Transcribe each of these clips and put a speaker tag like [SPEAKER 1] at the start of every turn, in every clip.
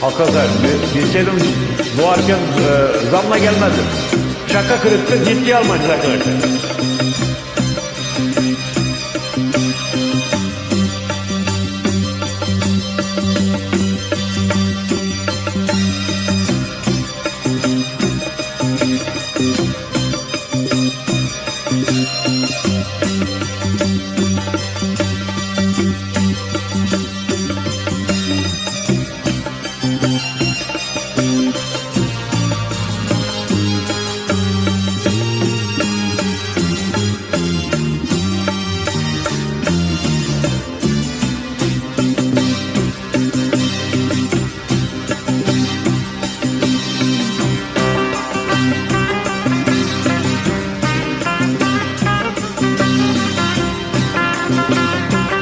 [SPEAKER 1] Hakikaten bilseydim doğarken e, zamla gelmezdim. Şaka kırıktır ciddiye almayınız arkadaşlar. Doğarken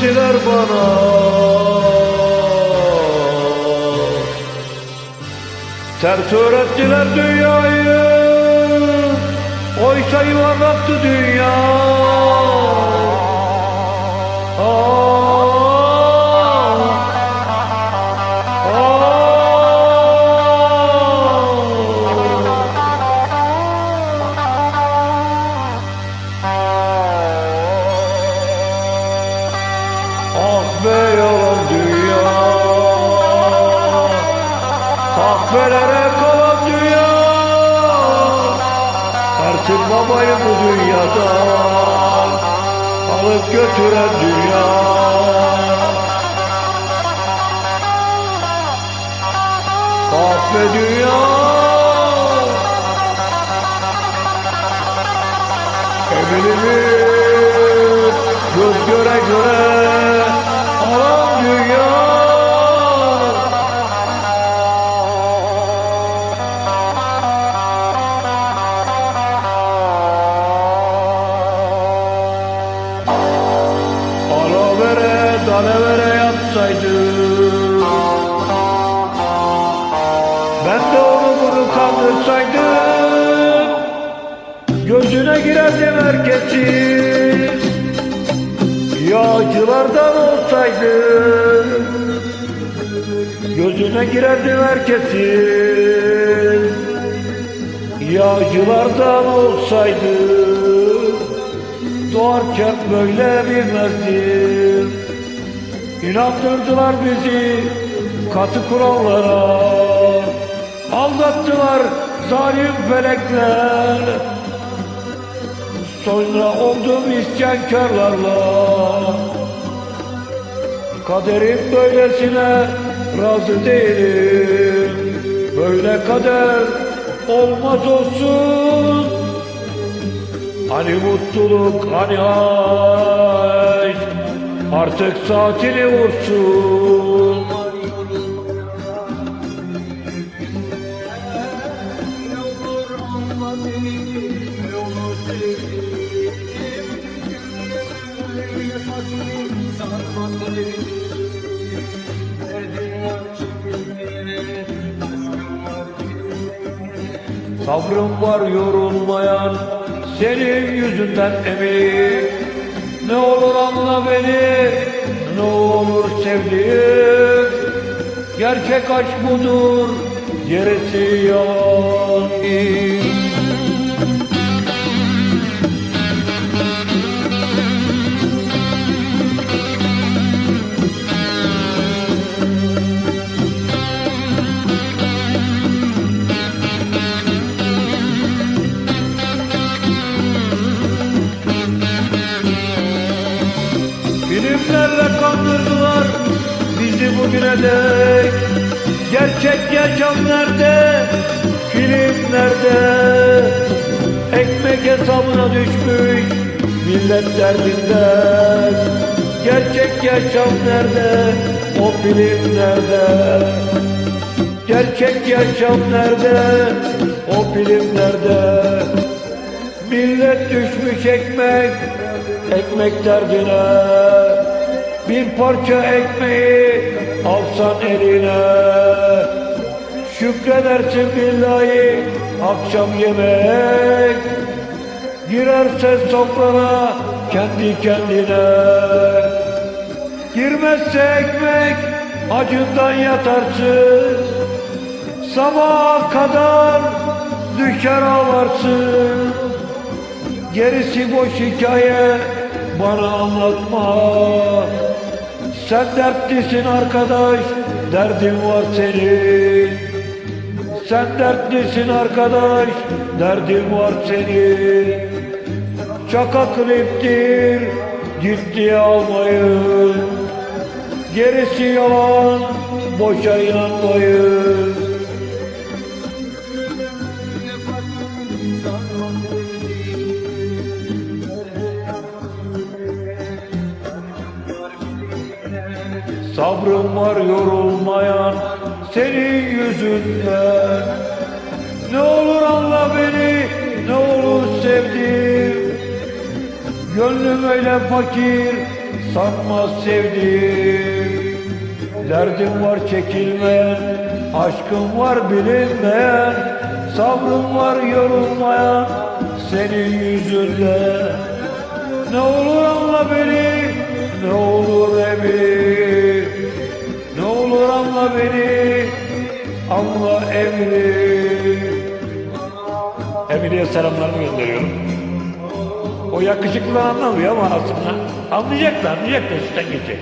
[SPEAKER 1] öğrettiler bana. Ters öğrettiler dünyayı. Oysa yuvarlaktı dünya. Ah be yalan dünya. Kahvelere kalan dünya. Artık babayı bu dünyadan Alıp götüren dünya. Kahve dünya. Eminimi göz göre göre vere yapsaydım Ben de onu bunu kandırsaydım Gözüne girerdim herkesin. Yağcılardan olsaydım. Gözüne girerdim herkesin. Yağcılardan olsaydım. Doğarken böyle bilmezdim İnandırdılar bizi katı kurallara. Aldattılar zalim felekler. Sonra oldum isyankarlarla. Kaderim böylesine razı değilim. Böyle kader olmaz olsun. Hani mutluluk hani aşk Artık saatini vursun. Sabrım var yorulmayan senin yüzünden emin Ne olur anla beni ne olur sevdiğim. Gerçek aşk budur gerisi yalan dek Gerçek yaşam nerede? Film nerede? Ekmek hesabına düşmüş millet derdinden Gerçek yaşam nerede? O film nerede? Gerçek yaşam nerede? O film nerede? Millet düşmüş ekmek, ekmek derdine. Bir parça ekmeği alsan eline. Şükredersin billahi akşam yemek. Girersen sofrana kendi kendine. Girmezse ekmek acından yatarsın. Sabaha kadar düşer ağlarsın. Gerisi boş hikaye bana anlatma. Sen dertlisin arkadaş, derdin var senin. Sen dertlisin arkadaş, derdin var senin. Şaka kliptir, ciddiye almayın. Gerisi yalan, boşa inanmayın. Sabrım var yorulmayan senin yüzünden. Ne olur anla beni ne olur sevdim. Gönlüm öyle fakir sanma sevdim. Derdim var çekilmeyen aşkım var bilinmeyen. Sabrım var yorulmayan senin yüzünden. Ne olur anla beni, anla emri. Emri'ye selamlarımı gönderiyorum. O yakışıklılar anlamıyor ama aslında anlayacak da anlayacak da üstten geçecek.